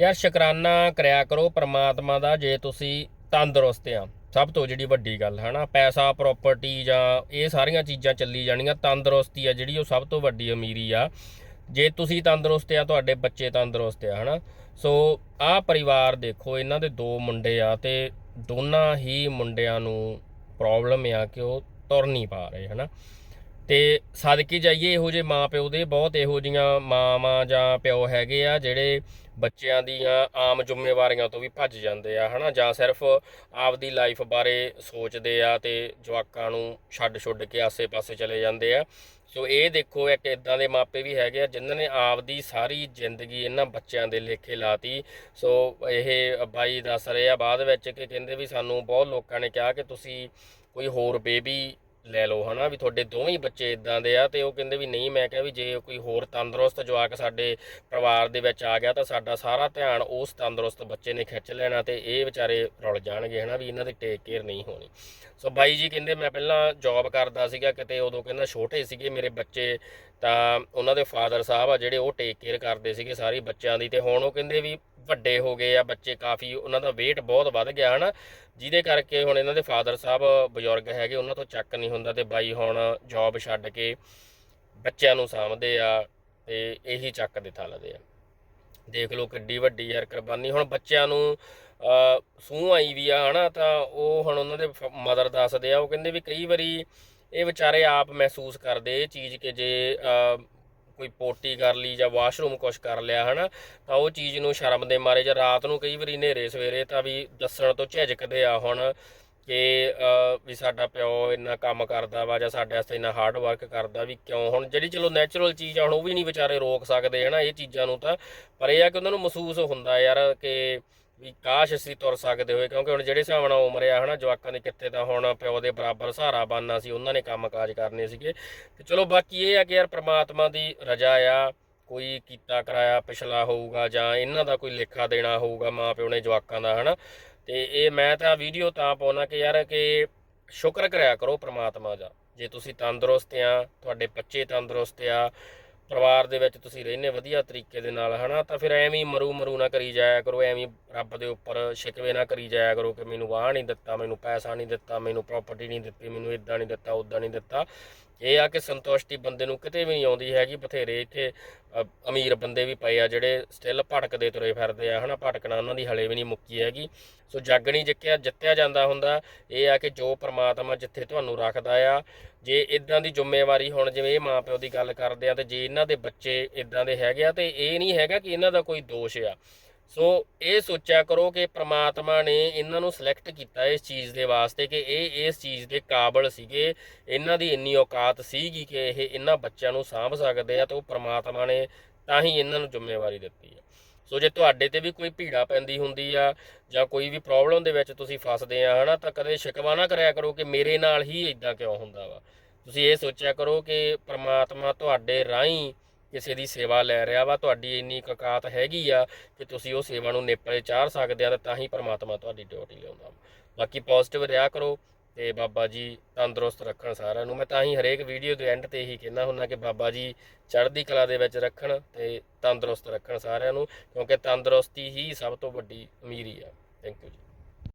ਯਾਰ ਸ਼ੁਕਰਾਨਾ ਕਰਿਆ ਕਰੋ ਪ੍ਰਮਾਤਮਾ ਦਾ ਜੇ ਤੁਸੀਂ ਤੰਦਰੁਸਤ ਆ। ਸਭ ਤੋਂ ਜਿਹੜੀ ਵੱਡੀ ਗੱਲ ਹੈ ਨਾ ਪੈਸਾ ਪ੍ਰਾਪਰਟੀ ਜਾਂ ਇਹ ਸਾਰੀਆਂ ਚੀਜ਼ਾਂ ਚੱਲੀ ਜਾਣੀਆਂ, ਤੰਦਰੁਸਤੀ ਆ ਜਿਹੜੀ, ਉਹ ਸਭ ਤੋਂ ਵੱਡੀ ਅਮੀਰੀ ਆ। ਜੇ ਤੁਸੀਂ ਤੰਦਰੁਸਤ ਆ, ਤੁਹਾਡੇ ਬੱਚੇ ਤੰਦਰੁਸਤ ਆ, ਹਨਾ? ਸੋ ਆਹ ਪਰਿਵਾਰ ਦੇਖੋ, ਇਹਨਾਂ ਦੇ ਦੋ ਮੁੰਡੇ ਆ ਤੇ ਦੋਨਾਂ ਹੀ ਮੁੰਡਿਆਂ ਨੂੰ ਪ੍ਰੋਬਲਮ ਆ ਕਿ ਉਹ ਤੁਰ ਨਹੀਂ ਪਾ ਰਹੇ, ਹਨਾ? ਤੇ ਸਦਕੇ ਜਾਈਏ ਇਹੋ ਜਿਹੇ ਮਾਪਿਓ ਦੇ, ਬਹੁਤ ਇਹੋ ਜੀਆਂ ਮਾਵਾਂ ਜਾਂ ਪਿਓ ਹੈਗੇ ਆ, ਜਿਹੜੇ ਬੱਚਿਆਂ ਦੀਆਂ ਆਮ ਜ਼ਿੰਮੇਵਾਰੀਆਂ ਤੋਂ ਵੀ ਭੱਜ ਜਾਂਦੇ ਆ, ਹਨਾ? ਜਾਂ ਸਿਰਫ ਆਪਦੀ ਲਾਈਫ ਬਾਰੇ ਸੋਚਦੇ ਆ ਤੇ ਜਵਾਕਾਂ ਨੂੰ ਛੱਡ ਛੁੱਡ ਕੇ ਆਸੇ-ਪਾਸੇ ਚਲੇ ਜਾਂਦੇ ਆ। ਸੋ ਇਹ ਦੇਖੋ, ਇੱਕ ਇਦਾਂ ਦੇ ਮਾਪੇ ਵੀ ਹੈਗੇ ਆ, ਜਿਨ੍ਹਾਂ ਨੇ ਆਪਦੀ ਸਾਰੀ ਜ਼ਿੰਦਗੀ ਇਹਨਾਂ ਬੱਚਿਆਂ ਦੇ ਲੇਖੇ ਲਾਤੀ। ਸੋ ਇਹ ਬਾਈ ਦੱਸ ਰਹੇ ਆ ਬਾਅਦ ਵਿੱਚ ਕਿ ਕਹਿੰਦੇ ਵੀ ਸਾਨੂੰ ਬਹੁਤ ਲੋਕਾਂ ਨੇ ਕਿਹਾ ਕਿ ਤੁਸੀਂ ਕੋਈ ਹੋਰ ਬੇਬੀ ਲੈ ਲਓ ਹਨਾ, ਵੀ ਤੁਹਾਡੇ ਦੋਵੇਂ ਬੱਚੇ ਇਦਾਂ ਦੇ ਆ ਤੇ ਉਹ ਕਹਿੰਦੇ ਵੀ ਨਹੀਂ, ਮੈਂ ਕਿਹਾ ਵੀ ਜੇ ਕੋਈ ਹੋਰ ਤੰਦਰੁਸਤ ਜਵਾਕ ਸਾਡੇ ਪਰਿਵਾਰ ਦੇ ਵਿੱਚ ਆ ਗਿਆ ਤਾਂ ਸਾਡਾ ਸਾਰਾ ਧਿਆਨ ਉਸ ਤੰਦਰੁਸਤ ਬੱਚੇ ਨੇ ਖਿੱਚ ਲੈਣਾ ਤੇ ਇਹ ਵਿਚਾਰੇ ਰੁਲ ਜਾਣਗੇ ਹਨਾ, ਵੀ ਇਹਨਾਂ ਦੀ ਟੇਕ ਕੇਅਰ ਨਹੀਂ ਹੋਣੀ। ਸੋ ਬਾਈ ਜੀ ਕਹਿੰਦੇ ਮੈਂ ਪਹਿਲਾਂ ਜੌਬ ਕਰਦਾ ਸੀਗਾ ਕਿਤੇ, ਉਦੋਂ ਕਹਿੰਦਾ ਛੋਟੇ ਸੀਗੇ ਮੇਰੇ ਬੱਚੇ, ਤਾਂ ਉਹਨਾਂ ਦੇ ਫਾਦਰ ਸਾਹਿਬ ਆ ਜਿਹੜੇ ਉਹ ਟੇਕ ਕੇਅਰ ਕਰਦੇ ਸੀਗੇ ਸਾਰੀ ਬੱਚਿਆਂ ਦੀ ਤੇ ਹੁਣ ਉਹ ਕਹਿੰਦੇ ਵੀ ਵੱਡੇ ਹੋ ਗਏ ਆ, ਬੱਚੇ ਕਾਫੀ, ਉਹਨਾਂ ਦਾ weight ਬਹੁਤ ਵੱਧ ਗਿਆ, ਹਨਾ। ਜਿਹਦੇ ਕਰਕੇ ਹੁਣ ਇਹਨਾਂ ਦੇ ਫਾਦਰ ਸਾਹਿਬ ਬਜ਼ੁਰਗ ਹੈਗੇ, ਉਹਨਾਂ ਤੋਂ ਚੱਕ ਨਹੀਂ ਹੁੰਦਾ ਤੇ ਬਾਈ ਹੁਣ ਜੌਬ ਛੱਡ ਕੇ ਬੱਚਿਆਂ ਨੂੰ ਸਾਂਭਦੇ ਆ ਤੇ ਇਹੀ ਚੱਕ ਦੇ ਥੱਲਦੇ ਆ। ਦੇਖ ਲਓ ਕਿੱਡੀ ਵੱਡੀ ਯਾਰ ਕੁਰਬਾਨੀ। ਹੁਣ ਬੱਚਿਆਂ ਨੂੰ ਸੂਹ ਆਈ ਵੀ ਆ, ਹਨਾ, ਤਾਂ ਉਹ ਹੁਣ ਉਹਨਾਂ ਦੇ ਮਦਰ ਦੱਸਦੇ ਆ, ਉਹ ਕਹਿੰਦੇ ਵੀ ਕਈ ਵਾਰੀ ਇਹ ਵਿਚਾਰੇ ਆਪ ਮਹਿਸੂਸ ਕਰਦੇ, ਇਹ ਚੀਜ਼ ਕਿ ਜੇ ਕੋਈ ਪੋਟੀ ਕਰ ਲਈ ਜਾਂ ਵਾਸ਼ਰੂਮ ਕੁਛ ਕਰ ਲਿਆ, ਹਨਾ, ਤਾਂ ਉਹ ਚੀਜ਼ ਨੂੰ ਸ਼ਰਮ ਦੇ ਮਾਰੇ ਜਾਂ ਰਾਤ ਨੂੰ ਕਈ ਵਾਰੀ ਹਨੇਰੇ ਸਵੇਰੇ ਤਾਂ ਵੀ ਦੱਸਣ ਤੋਂ ਝਿਜਕਦੇ ਆ ਹੁਣ ਕਿ ਵੀ ਸਾਡਾ ਪਿਓ ਇੰਨਾ ਕੰਮ ਕਰਦਾ ਵਾ ਜਾਂ ਸਾਡੇ ਵਾਸਤੇ ਇੰਨਾ ਹਾਰਡ ਵਰਕ ਕਰਦਾ ਵੀ ਕਿਉਂ? ਹੁਣ ਜਿਹੜੀ ਚਲੋ ਨੈਚੁਰਲ ਚੀਜ਼ ਆ, ਹੁਣ ਉਹ ਵੀ ਨਹੀਂ ਵਿਚਾਰੇ ਰੋਕ ਸਕਦੇ, ਹਨਾ, ਇਹ ਚੀਜ਼ਾਂ ਨੂੰ ਤਾਂ, ਪਰ ਇਹ ਆ ਕਿ ਉਹਨਾਂ ਨੂੰ ਮਹਿਸੂਸ ਹੁੰਦਾ ਯਾਰ ਕਿ ਵੀ ਕਾਸ਼ ਅਸੀਂ ਤੁਰ ਸਕਦੇ ਹੋਏ, ਕਿਉਂਕਿ ਹੁਣ ਜਿਹੜੇ ਹਿਸਾਬ ਨਾਲ ਉਮਰ ਆ, ਹਨਾ, ਜਵਾਕਾਂ ਦੇ ਕਿੱਥੇ ਤਾਂ ਹੁਣ ਪਿਓ ਦੇ ਬਰਾਬਰ ਸਹਾਰਾ ਬਣਨਾ ਸੀ, ਉਹਨਾਂ ਨੇ ਕੰਮਕਾਜ ਕਰਨੇ ਸੀਗੇ। ਤੇ ਚਲੋ ਬਾਕੀ ਇਹ ਆ ਕਿ ਯਾਰ ਪ੍ਰਮਾਤਮਾ ਦੀ ਰਜ਼ਾ ਆ, ਕੋਈ ਕੀਤਾ ਕਰਾਇਆ ਪਿਛਲਾ ਹੋਊਗਾ ਜਾਂ ਇਹਨਾਂ ਦਾ ਕੋਈ ਲੇਖਾ ਦੇਣਾ ਹੋਊਗਾ ਮਾਂ ਪਿਓ ਨੇ ਜਵਾਕਾਂ ਦਾ, ਹਨਾ। ਤੇ ਇਹ ਮੈਂ ਤਾਂ ਵੀਡੀਓ ਤਾਂ ਪਾਉਣਾ ਕਿ ਯਾਰ ਕਿ ਸ਼ੁਕਰ ਕਰਿਆ ਕਰੋ ਪ੍ਰਮਾਤਮਾ ਦਾ। ਜੇ ਤੁਸੀਂ ਤੰਦਰੁਸਤ ਆ, ਤੁਹਾਡੇ ਬੱਚੇ ਤੰਦਰੁਸਤ ਆ ਪਰਿਵਾਰ ਦੇ ਵਿੱਚ ਤੁਸੀਂ ਰਹਿੰਦੇ ਵਧੀਆ ਤਰੀਕੇ ਦੇ ਨਾਲ, ਹਨਾ? ਤਾਂ ਫਿਰ ਐਵੇਂ ਮਰੂ ਮਰੂ ਨਾ ਕਰੀ ਜਾਇਆ ਕਰੋ, ਐਵੇਂ ਰੱਬ ਦੇ ਉੱਪਰ ਸ਼ਿਕਵੇ ਨਾ ਕਰੀ ਜਾਇਆ ਕਰੋ ਕਿ ਮੈਨੂੰ ਆਹ ਨਹੀਂ ਦਿੱਤਾ, ਮੈਨੂੰ ਪੈਸਾ ਨਹੀਂ ਦਿੱਤਾ, ਮੈਨੂੰ ਪ੍ਰਾਪਰਟੀ ਨਹੀਂ ਦਿੱਤੀ, ਮੈਨੂੰ ਇਦਾਂ ਨਹੀਂ ਦਿੱਤਾ ਉਦਾਂ ਨਹੀਂ ਦਿੱਤਾ। ਇਹ ਆ ਕਿ ਸੰਤੁਸ਼ਟੀ ਬੰਦੇ ਨੂੰ ਕਿਤੇ ਵੀ ਨਹੀਂ ਆਉਂਦੀ ਹੈਗੀ ਬਥੇਰੇ ਇੱਥੇ ਅ, ਅਮੀਰ ਬੰਦੇ ਵੀ ਪਏ ਆ ਜਿਹੜੇ ਸਟਿਲ ਭਟਕਦੇ ਤੁਰੇ ਫਿਰਦੇ ਆ ਹਨਾ ਭਟਕਣਾ ਉਹਨਾਂ ਦੀ ਹਲੇ ਵੀ ਨਹੀਂ ਮੁੱਕੀ ਹੈਗੀ। ਸੋ ਜੱਗ ਨਹੀਂ ਜਿੱਕਿਆ ਜਿੱਤਿਆ ਜਾਂਦਾ ਹੁੰਦਾ। ਇਹ ਆ ਕਿ ਜੋ ਪ੍ਰਮਾਤਮਾ ਜਿੱਥੇ ਤੁਹਾਨੂੰ ਰੱਖਦਾ ਆ ਜੇ ਇਦਾਂ ਦੀ ਜ਼ਿੰਮੇਵਾਰੀ ਹੁਣ ਜਿਵੇਂ ਇਹ ਮਾਪਿਓ ਦੀ ਗੱਲ ਕਰਦੇ ਆ ਤੇ ਜੇ ਇਹਨਾਂ ਦੇ ਬੱਚੇ ਇਦਾਂ ਦੇ ਹੈਗੇ ਆ ਤੇ ਇਹ ਨਹੀਂ ਹੈਗਾ ਕਿ ਇਹਨਾਂ ਦਾ ਕੋਈ ਦੋਸ਼ ਆ। ਸੋ ਇਹ ਸੋਚਿਆ ਕਰੋ ਕਿ ਪ੍ਰਮਾਤਮਾ ਨੇ ਇਹਨਾਂ ਨੂੰ ਸਿਲੈਕਟ ਕੀਤਾ ਇਸ ਚੀਜ਼ ਦੇ ਵਾਸਤੇ ਕਿ ਇਹ ਇਸ ਚੀਜ਼ ਦੇ ਕਾਬਲ ਸੀਗੇ। ਇਹਨਾਂ ਦੀ ਇੰਨੀ ਔਕਾਤ ਸੀਗੀ ਕਿ ਇਹ ਇਹਨਾਂ ਬੱਚਿਆਂ ਨੂੰ ਸਾਂਭ ਸਕਦੇ ਆ ਤੇ ਉਹ ਪ੍ਰਮਾਤਮਾ ਨੇ ਤਾਂ ਹੀ ਇਹਨਾਂ ਨੂੰ ਜ਼ਿੰਮੇਵਾਰੀ ਦਿੱਤੀ ਆ। ਸੋ ਜੇ ਤੁਹਾਡੇ ਤੇ ਵੀ ਕੋਈ ਭੀੜਾ ਪੈਂਦੀ ਹੁੰਦੀ ਆ ਜਾਂ ਕੋਈ ਵੀ ਪ੍ਰੋਬਲਮ ਦੇ ਵਿੱਚ ਤੁਸੀਂ ਫਸਦੇ ਆ, ਹਨਾ, ਤਾਂ ਕਦੇ ਸ਼ਿਕਵਾ ਨਾ ਕਰਿਆ ਕਰੋ ਕਿ ਮੇਰੇ ਨਾਲ ਹੀ ਇਦਾਂ ਕਿਉਂ ਹੁੰਦਾ ਵਾ। ਤੁਸੀਂ ਇਹ ਸੋਚਿਆ ਕਰੋ ਕਿ ਪ੍ਰਮਾਤਮਾ ਤੁਹਾਡੇ ਰਾਹੀਂ ਕਿਸੇ ਦੀ ਸੇਵਾ ਲੈ ਰਿਹਾ ਵਾ, ਤੁਹਾਡੀ ਇੰਨੀ ਕਕਾਤ ਹੈਗੀ ਆ ਕਿ ਤੁਸੀਂ ਉਹ ਸੇਵਾ ਨੂੰ ਨੇਪਰੇ ਚਾੜ ਸਕਦੇ ਆ ਤੇ ਤਾਂ ਹੀ ਪਰਮਾਤਮਾ ਤੁਹਾਡੀ ਡਿਊਟੀ ਲਿਆਉਂਦਾ ਬਾਕੀ ਪੋਜ਼ਿਟਿਵ ਰਿਹਾ ਕਰੋ ਤੇ ਬਾਬਾ ਜੀ ਤੰਦਰੁਸਤ ਰੱਖਣ ਸਾਰਿਆਂ ਨੂੰ। ਮੈਂ ਤਾਂ ਹੀ ਹਰੇਕ ਵੀਡੀਓ ਦੇ ਐਂਡ ਤੇ ਇਹੀ ਕਹਿੰਦਾ ਹੁੰਦਾ ਕਿ ਬਾਬਾ ਜੀ ਚੜ੍ਹਦੀ ਕਲਾ ਦੇ ਵਿੱਚ ਰੱਖਣ ਤੇ ਤੰਦਰੁਸਤ ਰੱਖਣ ਸਾਰਿਆਂ ਨੂੰ, ਕਿਉਂਕਿ ਤੰਦਰੁਸਤੀ ਹੀ ਸਭ ਤੋਂ ਵੱਡੀ ਅਮੀਰੀ ਆ। ਥੈਂਕ ਯੂ ਜੀ।